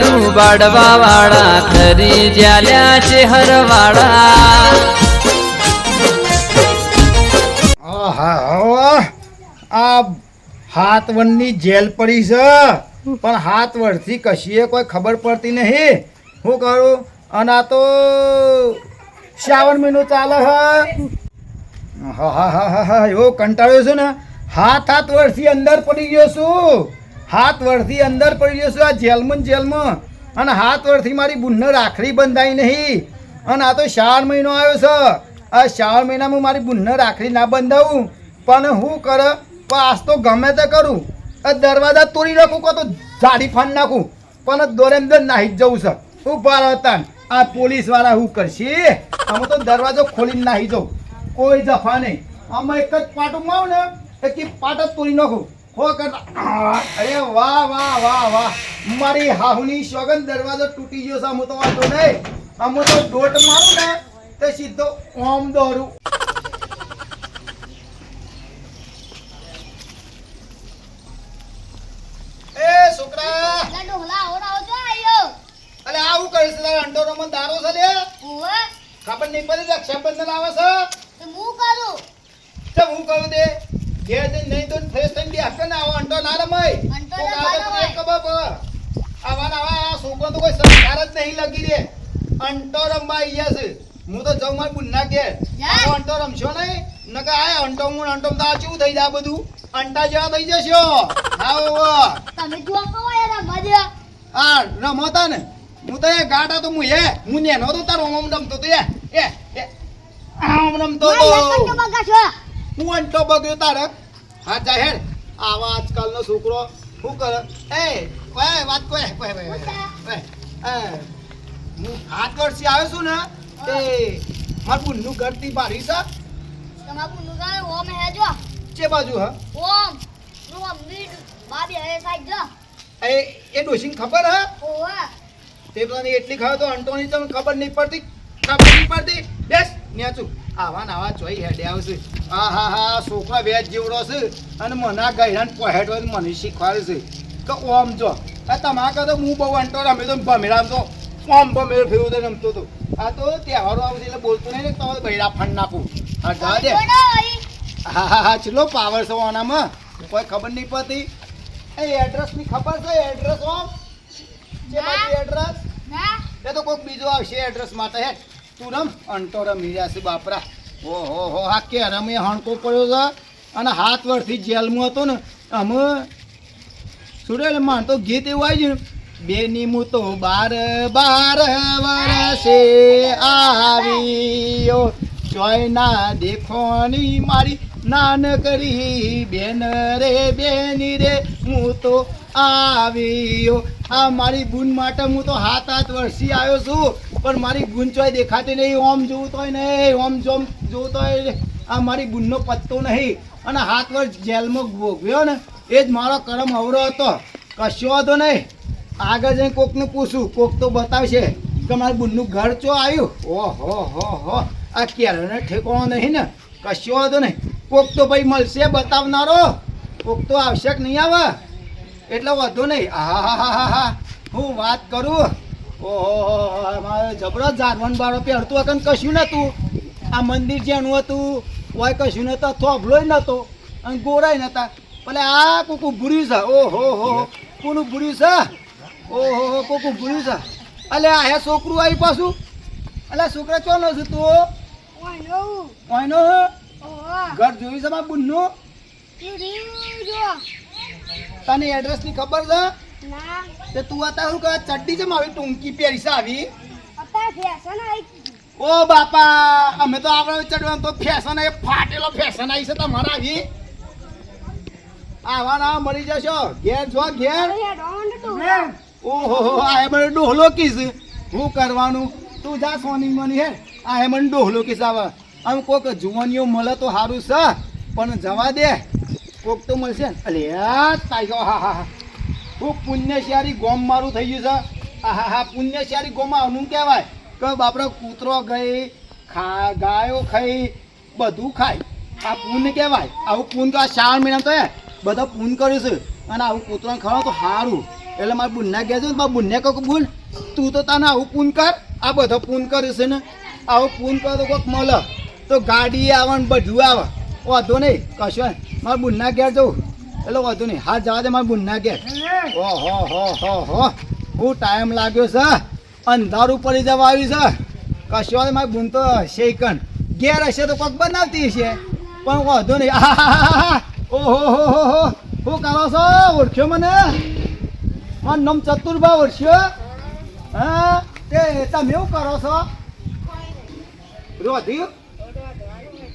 લાડુ બાડવા વાળા ખરી જ્યાલ્યા છે હરવાળા. આ હાથ વનની જેલ પડી છે. પણ હાથ કશીએ કોઈ ખબર પડતી નહીં. હું કરું? અને આ તો શ્રાવણ મહિનો ચાલે હા. હા હા હા હા એવો કંટાળ્યો છું ને. હાથ હાથ વર્ષથી અંદર પડી ગયો છું. હાથ વર્ષથી અંદર પડી ગયો છું, આ જેલમાં જેલમાં. અને હાથ વર્ષથી મારી બુનને રાખડી બંધાઈ નહીં. અને આ તો શ્રાવણ મહિનો આવ્યો છે. આ શ્રાવણ મહિનામાં મારી બુનને રાખડી ના બંધાવું. પણ હું કરે પાસ તો ગમે તે કરું. દરવાજા તોડી નાખું કો તો જાડી ફાન નાખું. પણ દોરે અંદર નાહી જ જવું છે. ઊભા રહેતા આ પોલીસવાળા હું કરશે? અમે તો દરવાજો ખોલીને નાહી જાઉં કોઈ જફા નહીં. આમાં એક જ પાટું માવ ને, એક પાટ જ તોડી નાખું. હો કરતા અરે વાહ વાહ વાહ વાહ. મારી હાહુની સોગન દરવાજો તૂટી ગયો છે હું તો વાંધો નહીં. આમ તો દોટ મારું ને તે સીધો ઓમ દોરું. એ છોકરા. અલે આવું કરીશ તારા અંડો રમણ દારો છે લે ખબર નહીં પડી રક્ષાબંધન આવે છે? હું કરું. તો હું કહું દે. ઘેર જઈને નહીં તો ફ્રેશ થઈને બે હકે ને આવો અંટો ના રમાય. અંટો ના આવે તો રમાય. એક ખબર પડે. આવા આવા છોકરો તો કોઈ સંસ્કાર જ નહીં લગી દે અંટો રમવા આયા છે. હું તો જાઉં મારા બુનના ઘેર. આવો અંટો રમશો નહીં. નકર આ અંટો હું અંટો તો આ ચેવું થઈ જાય આ બધું? અંટા જેવા થઈ જશો. આવો તમે જુઓ કહો રમવા. આ રમતા ને. હું તો એ ગાટા તો હું એ હું નેનો તો તારો ઓમ રમતો તો એ. એ રમતો તો. હું અંટો બગ્યો તારે. હા જાહેર આવા આજકાલનો છોકરો શું કરે? એ કોઈ વાત કોઈ કોઈ હું હાથ વર્ષથી આવ્યો છું ને એ મારું બુનનું ઘરથી બારી છે. તમારું બુનનું ઘર ઓમ હે જો. ચે બાજુ હા. ઓમ. નું બીડ, બાબી હે સાઈડ જો. એ એ ડોશીને ખબર હા? ઉવ્વ. તે તને એટલી ખાવ તો અંટોની તમને ખબર નહીં પડતી ખબર નહીં પડતી. બેસ ન્યાચું આવા ને આવા ચોઈ હેડે આવશે. હા હા હા છોકરા વેચ જેવડો છે અને મને આ ગયરાન પહેટ મને શીખવાડે છે. કે ઓમ જો. આ તમારા કરતો હું બહુ અંટો રમે તો ભમેરામ તો ઓમ ભમેર ફેરવું તો રમતો હતો આ તો તહેવારો આવશે એટલે બોલતો નહીં ને તમારે બૈરા ફંડ નાખું. હા જા દે. હા હા હા ચલો પાવર છે ઓનામાં. કોઈ ખબર નહીં પડતી. એ એડ્રેસની ખબર છે? એડ્રેસ ઓમ? જે એડ્રેસ ના? એ તો કોઈક બીજો આવશે એડ્રેસ માટે હે. તું રમ અંટો રમી છે બાપરા. ઓહો, હો હા કે રમે હણકો પડ્યો છે અને હાથ વર્ષથી જેલમાં હતો ને અમે સુરેલ માન તો ગીત એવું આવી ગયું. બેની મુ તો બાર બાર વરસે આવ્યો. ચોયના દેખોની મારી નાન કરી બેન રે, બેની રે હું તો આવ્યો. આ મારી ગુણ માટે હું તો હાથ હાથ વર્ષી આવ્યો છું, પણ મારી ચોય દેખાતી નહીં ઓમ જોવું તોય નહીં ઓમ જોમ જોવું તોય આ મારી ગુણનો પત્તો નહીં. અને હાથ વર્ષ જેલમાં ભોગવ્યો ને, એ જ મારો કરમ અવરો હતો. કશો હતો નહીં. આગળ જઈને કોકને પૂછું, કોક તો બતાવશે કે મારી બુનનું ઘર ચો આવ્યું? ઓહો, હો હો. આ ક્યારે ઠેકાણો નહીં ને. કશો હતો નહીં. કોક તો ભાઈ મળશે બતાવનારો. કોક તો આવશે કે નહીં આવે? એટલે વધુ નહીં. હા હા હા હા હા હું વાત કરું? ઓહો મારે જબરો જારવણ બારો પહેરતું હતું કશું નહોતું આ મંદિર જેનું હતું હોય કશું નતા થોભલોય નહોતો અને ગોરાય નહોતા ભલે આ કોકું ભૂર્યું છે. ઓહો હો કોનું ભૂર્યું છે? ઓહો હો કોકું ભૂર્યું છે. અલે આ હે છોકરું આવી પાછું? અલે છોકરા ચોનો છે તું? ઓહો. ઘર જોયું છે મારા બુનનું? તું એડ્રેસની તને એડ્રેસની ખબર છે? ના. તે તું અત્યારે શું કહે ચડ્ડી છે મારી ટૂંકી પહેરી છે આવી. ઓ બાપા અમે તો આપણે ચડવાનું તો ફેશન એ ફાટેલો ફેશન આવી છે તમારા આવી. આવાના મળી જશો. ઘેર છો ઘેર. ઓહો હો આ એ મને ડોહલો કીસ. હું કરવાનું? તું જા સોની મની હે. આ એ મને ડોહલો કીસ આવે. આમ કોક જુવાનીઓ મળે તો સારું છે. પણ જવા દે. કોક તો મળશે ને. અલે તાઈ હા હા હા. હું પુણ્યશિયારી ગોમ મારું થઈ ગયું છે. હા હા પુણ્યશિયારી ગોમ આવનું કહેવાય. કે બાપડો કૂતરો ગઈ, ખા, ગાયો ખાઈ, બધું ખાય. આ પૂન કહેવાય. આવું પૂન તો આ શ્રાવણ મહિના તો હે, બધા પૂન કર્યું છે. અને આવું કૂતરાને ખવડાવો તો સારું એટલે મારા બુનના ગયા જઉં મારા બુનને કહું ભૂલ તું તો તને આવું પૂન કર. આ બધો પૂન કર્યું છે ને. આવું પૂન કર તો કોઈક મળે. તો ગાડી આવે ને બધું આવે. વાંધો નહીં કશો મારે બુનના ઘેર જવું એટલે વાંધો નહીં. હાથ જવા દે મારે બુનના ઘેર. ઓ હો હો હો. હો હું ટાઈમ લાગ્યો છે. અંધારું પડી જવા આવ્યું છે. કશો નહીં મારે બુન તો શેકન ઘેર હશે તો પગ બનાવતી હશે. પણ વાંધો નહીં. ઓહો હો હો હો. શું કરો છો? ઓળખ્યો મને? મારું નામ ચતુર્ભા ઓળખ્યો. હા? તે તમે શું કરો છો? રોધ્યું?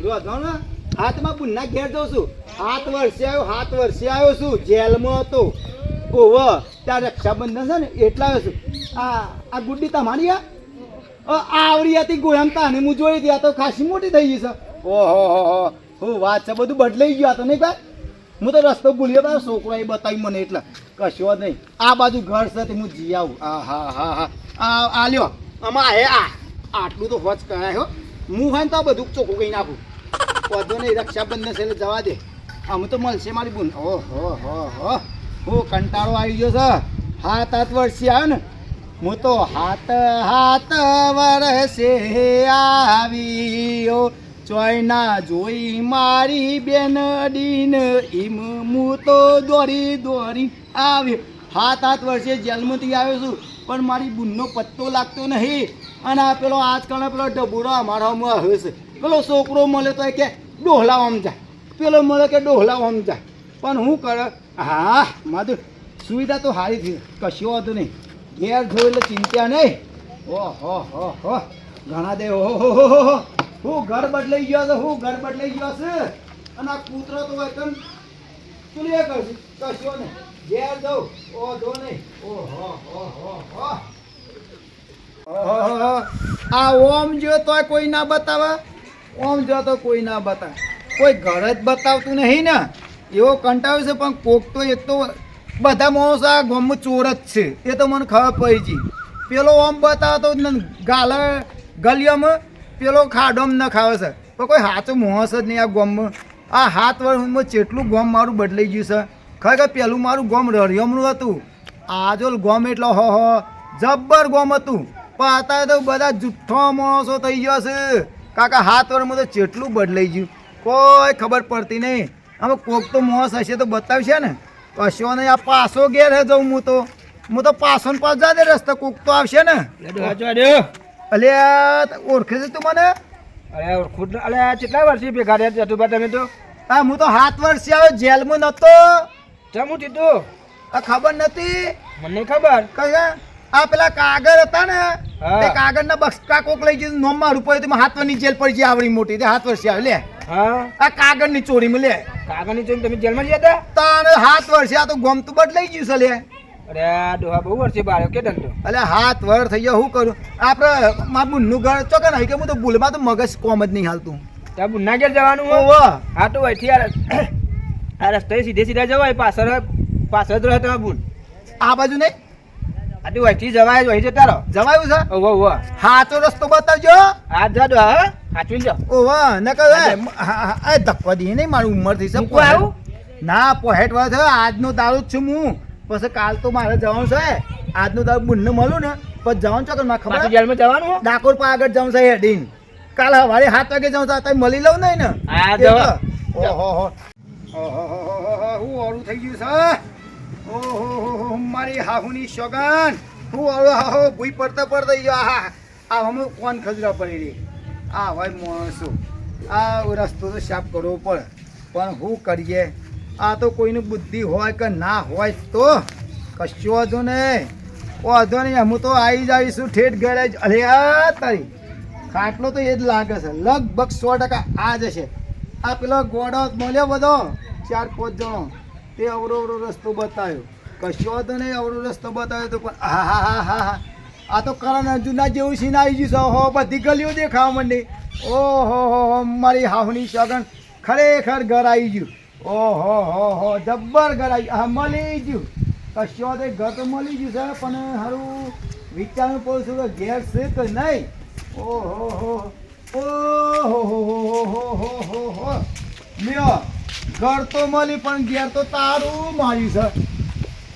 રોધો ને? હાથમાં પુન્ના ઘેર જઉં છું. સાત વર્ષે આવ્યો, સાત વર્ષે આવ્યો છું. જેલમાં હતો. ઓવ ત્યાં રક્ષાબંધન છે ને, એટલા આવ્યો છું. આ આ ગુડ્ડી તમારી આ આવડી હતી ગોળામ તાને હું જોઈ હતી. આ તો ખાસી મોટી થઈ ગઈ છે. ઓહો, હો હો. વાત છે? બધું બદલાઈ ગયું તો, નહીં ભાઈ? હું તો રસ્તો ભૂલ્યો ગયો છોકરો એ બતાવી મને એટલે. કશો નહીં. આ બાજુ ઘર છે હું જી આવું. હા હા હા હા. આ આ લ્યો. આમાં હે આ. આટલું તો હોચ કરાય, હો. હું હોય તો આ બધું ચોખ્ખું કહી નાખું. વાંધો નહીં, રક્ષાબંધન છે એટલે જવા દે. આમ તો મળશે મારી બુન. ઓ હો હો. હું કંટાળો આવી ગયો છે. હાથ હાથ વર્ષી આવ્યો ને, હું તો હાથ હાથ વરસે આવ્યો. ચોયના જોઈ મારી બેન ડીન ઈમ હું તો દોરી દોરી આવ્યો. હાથ હાથ વર્ષે જેલમાંથી આવ્યો છું, પણ મારી બુનનો પત્તો લાગતો નહીં. અને આ પેલો આજકાલ પેલો ડબોરો અમારામાં આવ્યો છે પેલો છોકરો મળે તો કે આમ જા. પેલો મળે કે આમ જા. પણ હું કરે, હા, માધુ, સુવિધા તો સારી થઈ કશું હતું નહીં. ઘેર જોઈ એટલે ચિંતા નહીં. ઓહો હો હો ઘણા દે ઓહો હો હો હો ઘર બદલાઈ ગયો છે, હું ઘર બદલાઈ ગયો છે. અને આ કૂતરો તો એકદમ ચૂલીએ કરશે કશો નહીં. ઘેર જવું જો નહીં. ઓહો હો હો હો. આ ઓમ જો તોય કોઈ ના બતાવે. ઓમ જો તો કોઈ ના બતાવે. કોઈ ઘર જ બતાવતું નહીં ને. એવો કંટાળ્યો છે, પણ કોક તો એક તો બધા માણસો આ ગામમાં ચોર જ છે. એ તો મને ખબર પડી ગઈ. પેલો ઓમ બતાવતો ગાલ ગાલે ગલિયામાં પેલો ખાડોમ ન ખાવે છે. પણ કોઈ સાચો મોસ જ નહીં આ ગામમાં. આ હાથ વર્ષમાં જેટલું ગામ મારું બદલાઈ ગયું છે. ખરેખર પેલું મારું ગામ રળિયમનું હતું. આજોલ ગામ એટલો હો હો જબ્બર ગામ હતું. પણ અત્યારે તો બધા જુઠ્ઠો માણસો થઈ ગયો છે. કાકા હાથ વર્ષમાં તો જેટલું બદલાઈ ગયું. કોઈ ખબર પડતી નહીં. હવે કોક તો મોસ હશે તો બતાવશે ને. કશો નહીં આ પાછો ઘેર હે જઉં હું તો. હું તો પાછો ને પાસ જા દે રસ્તે કોક તો આવશે ને. અલે ઓળખે છે તું મને? અરે ઓળખું અરે કેટલા વર્ષથી ભેગા રહ્યા જતુભા તમે તો? હા હું તો સાત વર્ષે આવ્યો જેલમાં નતો. ચમું તીધું આ ખબર નથી. મને ખબર. કયા આ પેલા કાગળ હતા ને તે કાગળ કાગળના બક્ષકા કોક લઈ ગયું નોમ મારું પડ્યું તેમાં વર્ષની જેલ પડી આવડી મોટી તે હાથ વર્ષે આવે લે. આ કાગળની ચોરીમાં લે. ની ચોરી તમે જેલમાં માં જતા તાણ હાથ વર્ષે આ તો ગમતું બટ લઈ ગયું છે લે. અરે આ ડોહા બહુ વર્ષે બાર કે ધંધો? અલે હાથ વર થઈ ગયો હું કરું? આપણે મા બુનનું ઘર ચોકે નહીં કે હું તો ભૂલમાં તો મગજ કોમ જ નહીં હાલતું. ત્યાં બુના ઘેર જવાનું હો હા તો અહીંથી આ રસ્તે સીધે સીધા જવાય પાછળ પાછળ જ રહે તમારા બુન. આ બાજુ નહીં? આ તો અહીંથી જવાય અહીં જતા રહો જવાયું છે ઓવો ઓવો હાચો રસ્તો બતાવજો આ જા ડોહા હા હાચવી જાઓ ઓવા ન કહે ધક્કો દી નહીં મારી ઉંમર થઈ સબ આવ્યું આવું? ના પોહેટ વાર થયો આજનો દારૂ જ છું હું પછી કાલ તો મારે જવાનું છે આજનો દારૂ બુનને મળું ને પછી જવાનું ચોકરમાં પાછું ખબર જેલમાં જવાનું ડાકોર પા આગળ જવાનું છે હેડીન કાલ સવારે સાત વાગે જવું તો અત્યારે મળી લઉં નહીં ને હા, જવા. ઓહો હો ઓહો ઓહો ઓહો થઈ ગયું છે ઓહો મારી હાહુની સોગન હું આવો હાહો ભૂઈ પડતા પડતા ગયો આ આ હમણાં કોણ ખજરા પડી રહી આ હોય માણસો. આ રસ્તો તો સાફ કરવો પડે. પણ શું કરીએ? આ તો કોઈની બુદ્ધિ હોય કે ના હોય તો કશું વાંધો નહીં. વાંધો નહીં હું તો આવી જ આવીશું ઠેઠ ઘરે જ. અરે આ તારી. ખાટલો તો એ જ લાગે છે. લગભગ સો ટકા આ જ હશે આ પેલો ગોડો મળ્યો બધો. ચાર પાંચ જણો. તે અવરો અવરો રસ્તો બતાવ્યો કશો વાંધો નહીં અવરો રસ્તો બતાવ્યો તો પણ હા હા હા હા હા. આ તો કરણ અર્જુનના જેવું સીન આવી ગયું છે. હો બધી ગલીઓ દેખાવા માંડી. ઓહો હો હો મારી હાહુની સગન ખરેખર ઘર આવી ગયું. ઓહો હો હો જબ્બર ઘર આવી હા મળી ગયું. કશો નહીં, ઘર તો મળી ગયું છે પણ સારું વિચારવું પડું છું કે ઘેર છે તો નહીં. ઓહો હો ઓહો હો હો હો હો હો હો. લ્યો. ઘર તો મળી, પણ ઘેર તો તારું માર્યું છે.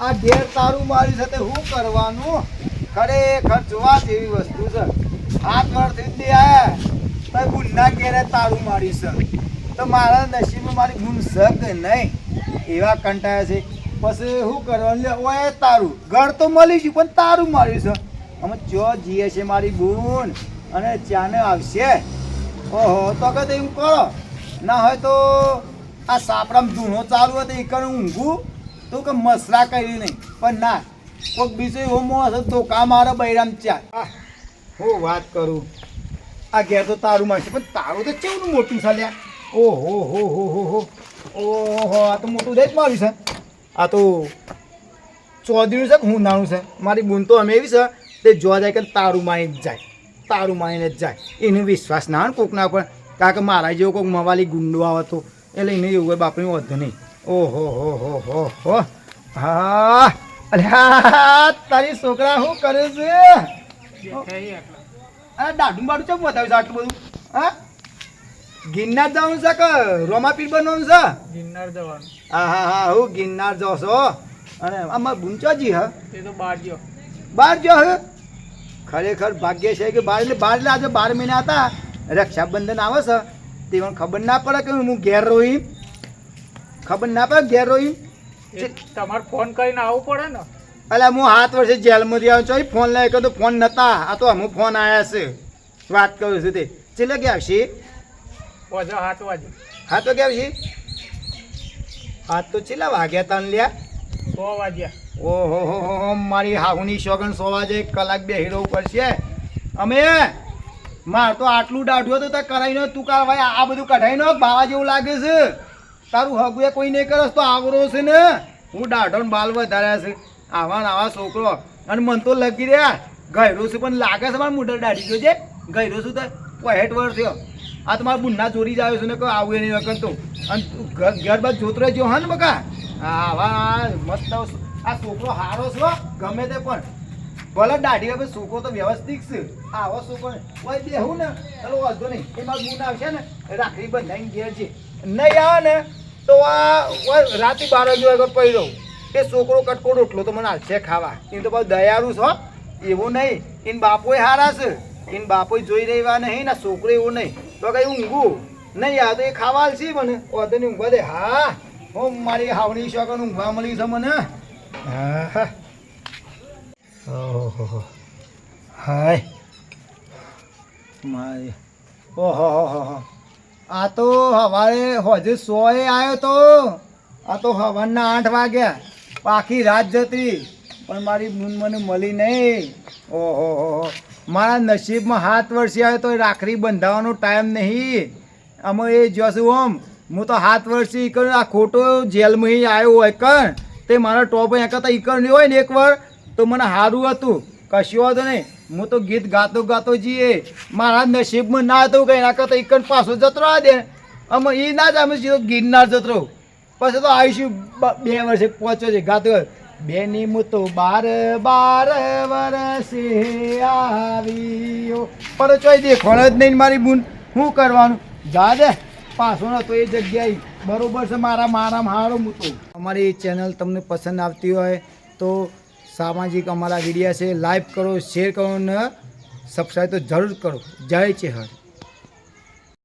આ ઘેર તારું મારી સાથે શું કરવાનું? ખરેખર જોવા જેવી વસ્તુ છે. હાથ વર્ષથી જ આયા. તો ગુંડા ઘેરે તારું મારી છે. તો મારા નસીબમાં મારી ગુણ છે કે નહીં? એવા કંટાયા છે. પછી શું કરવાનું? લે, ઓય તારું. ઘર તો મળી ગયું, પણ તારું માર્યું છે. અમે ચો જીએ છે મારી ગુણ? અને ચાને આવશે? ઓહો, તો કે એવું કરો. ના હોય તો આ સાપડામાં ધૂણો ચાલુ હતો એક ઊંઘું. તો કે મસરા કરી નહીં. પણ ના કોઈક બીજો એવો મોસ હતો કા મારો બૈરામ ચાર. હું વાત કરું. આ ઘેર તો તારું મળશે પણ તારું તો કેવું મોટું છે લ્યા. ઓહો, હો હો હો હો. ઓહો, આ તો મોટું દે જ મારું છે. આ તો ચોદીનું છે હું નાનું છે? મારી બૂન તો અમે એવી છે, તે જોવા જાય કે તારું માની જ જાય. તારું માનીને જ જાય. એને વિશ્વાસ ના કોકના પણ કારણ કે મારા જેવો કોઈક મવાલી ગુંડો આવે તો એટલે એને એવું હોય બાપની વધુ નહીં. ઓહો હો હો હો હો. હા. અરે તારી છોકરા શું કરે છે? આ દાઢું બાડું ચમ બતાવ્યું છે આટલું બધું? હા? ગિરનાર જવાનું છે કે રોમાપીર બનવાનું છે? ગિરનાર જવાનું. હા હા હા હું ગિરનાર જાઉં છો અને આમાં બુંચાજી હા? એ તો બાર ગયો બાર જો હે? ખરેખર ભાગ્ય છે કે બાર? એટલે બાર એટલે આજે બાર મહિના હતા. રક્ષાબંધન આવે છે. તે ખબર ના પડે કે હું ઘેર રોઈ. ખબર ના પડે ઘેર રોઈ. તમારે ફોન કરીને આવવું પડે ને. અલા હું સાત વર્ષે જેલમાંથી આવ્યો છું. ફોન લઈ તો ફોન નતા. આ તો અમુક ફોન આવ્યા છે. વાત કરું છું તે. ચેલે ક્યાં આવશે? હાથ વાગે. હા તો ક્યાં આવશે? હાથ તો છેલ્લા વાગ્યા તન લ્યા? સો વાગ્યા. ઓહો હો હો મારી હાહુની શોગન સો વાગે એક કલાક બે હીરો ઉપર છે અમે માર તો આટલું દાઢું હતું તો કરાઈ નો તું કાર ભાઈ આ બધું કઢાઈ નો બાવા જેવું લાગે છે. તારું હગુએ કોઈ નહીં કરસ તો આવરો છે ને. હું દાઢો બાલ વધાર્યા છે. આવા આવા છોકરો. અને મન તો લગી રહ્યા. ગયરો છું પણ લાગે છે મારા મોઢા દાઢી જોજે ગયરો છું તો પહેટ વર્ષ થયો. આ તો મારા બુન્ના ચોરી જ આવ્યો છે ને કોઈ આવું એ નહીં વખત તો. અને તું ઘર બાદ જોતરો જો હા ને બકા? આવા મસ્ત આ છોકરો હારો છો, ગમે તે પણ. ભલે દાઢી હવે સુકો તો વ્યવસ્થિત છે. આવો સુકો ને કોઈ બેહું ને. ચલો, વાંધો નહીં. એમાં ગુણ આવશે ને. રાખડી બંધાઈને ઘેર છે. નહીં આવે ને, તો આ રાતે બાર વાગે પડી રહું. એ છોકરો કટકો રોટલો તો મને હાલશે ખાવા. એ તો બહુ દયારું છો એવું નહીં. એને બાપોય હારા છે. એને બાપોય જોઈ રહેવા નહીં, ને છોકરો એવું નહીં. તો કઈ ઊંઘું? નહીં, આ તો એ ખાવા છે મને. વાંધો નહીં, ઊંઘવા દે. હા. હું, મારી હાવણી શોખ ઊંઘવા મળી છે મને. હા હા. ઓહો. હાય. મારી ઓહો, હો આ તો સવારે હજુ સોએ આવ્યો તો. આ તો સવારના આઠ વાગ્યા. આખી રાત જતી. પણ મારી મૂન મને મળી નહીં. ઓહો, હો મારા નસીબમાં હાથ વર્ષે આવ્યો તો રાખડી બંધાવવાનો ટાઈમ નહીં. અમે એ જોશું ઓમ હું તો હાથ વર્ષે ઈકર આ ખોટો જેલમાં આવ્યો હોય કણ? તે મારા ટોપ અહીંયા કરતાં ઈકર હોય ને એકવાર? તો મને સારું હતું. કશું વાંધો નહીં. હું તો ગીત ગાતો ગાતો જઈએ મારા નસીબમાં ના હતું કંઈ એના કરતાં એક પાછો જતો રહા દે અમે એ ના જ અમે સીધો ગિરનાર જતો રહું. પછી તો આવીશું બે વર્ષે પહોંચ્યો છે, ગાતો બેની હું તો બાર બાર વર્ષે આવ્યો પણ ચોઈ દેખોણ જ નહીં મારી બૂન. શું કરવાનું? જા દે. પાછો નતો એ જગ્યાએ. બરોબર છે, મારા મારા હારો હું તો અમારી ચેનલ તમને પસંદ આવતી હોય તો સામાજિક અમારા વિડીયા છે, લાઈક કરો, શેર કરો ને સબસ્ક્રાઈબ તો જરૂર કરો. જય છે હર.